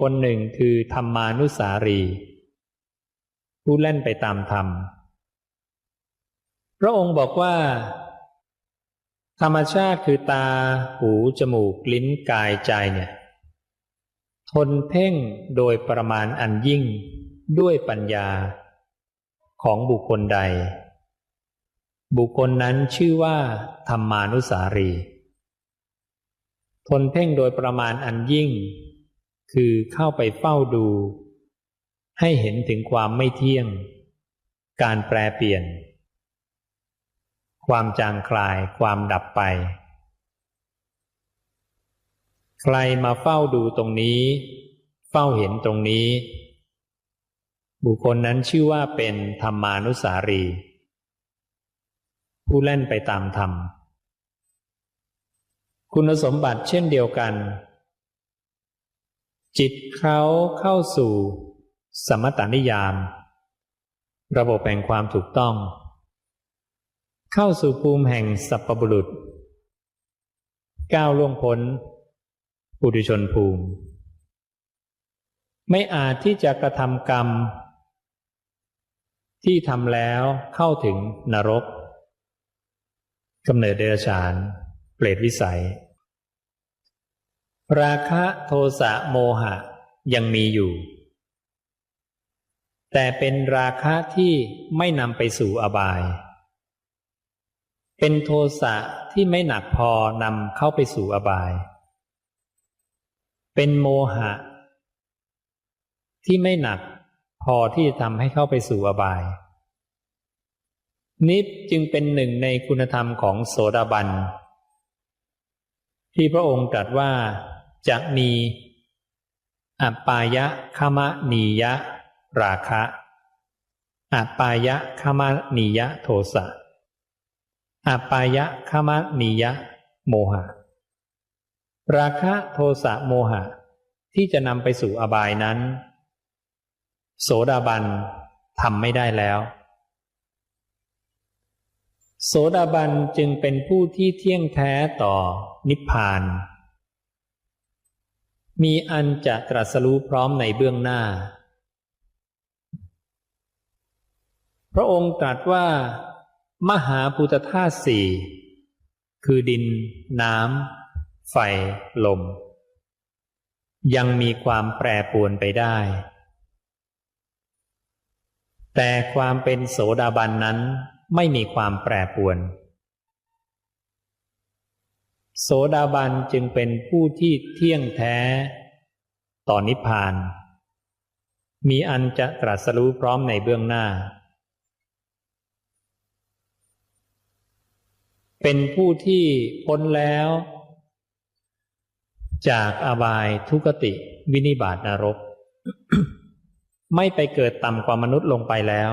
คนหนึ่งคือธรรมานุสารี ผู้เล่นไปตามธรรม พระองค์บอกว่า ธรรมชาติคือตา หู จมูก ลิ้น กาย ใจเนี่ย ทนเพ่งโดยประมาณอันยิ่งด้วยปัญญาของบุคคลใด บุคคลนั้นชื่อว่า ธรรมานุสารี ทนเพ่งโดยประมาณอันยิ่ง คือเข้าไปเฝ้าดู ให้เห็นถึงความไม่เที่ยง การแปรเปลี่ยน ความจางคลายความดับไป ใครมาเฝ้าดูตรงนี้ เฝ้าเห็นตรงนี้ บุคคลนั้นชื่อว่าเป็นธรรมานุสารี ผู้เล่นไปตามธรรม คุณสมบัติเช่นเดียวกัน จิตเขาเข้าสู่สมตานิยาม ระบบแห่งความถูกต้อง เข้าสู่ภูมิแห่งสัพพบุรุษ ก้าวล่วงพ้นปุถุชนภูมิ ไม่อาจที่จะกระทำกรรม ที่ทำแล้วเข้าถึงนรกกำเนิดเดรัจฉาน เปรตวิสัย ราคะโทสะโมหะยังมีอยู่ แต่เป็นราคะที่ไม่นำไปสู่อบาย เป็นโทสะที่ไม่หนักพอนำเข้าไปสู่อบาย เป็นโมหะ ที่ไม่หนักพอที่จะทำให้เข้าไปสู่อบาย นิพจึงเป็นหนึ่งในคุณธรรมของโสดาบันที่พระองค์ตรัสว่า จะมีอัปปายะคมะนียะ ราคะอัปปายะคมะนียะโทสะอัปปายะคมะนียะ โมหะ ราคะโทสะโมหะ ที่จะนำไปสู่อบายนั้น โสดาบันทำไม่ได้แล้ว โสดาบันจึงเป็นผู้ที่เที่ยงแท้ต่อนิพพาน มีอันจะตรัสรู้พร้อมในเบื้องหน้า พระองค์ตรัสว่า มหาพุทธธาตุสี่คือดิน น้ำ ไฟ ลม ยังมีความแปรปวนไปได้ แต่ความเป็นโสดาบันนั้นไม่มีความแปรปวน โสดาบันจึงเป็นผู้ที่เที่ยงแท้ ต่อนิพพาน มีอันจะตรัสรู้พร้อมในเบื้องหน้า เป็นผู้ที่พ้นแล้ว จากอบายทุกติวินิบาตนรก ไม่ไปเกิดต่ำกว่ามนุษย์ลงไปแล้ว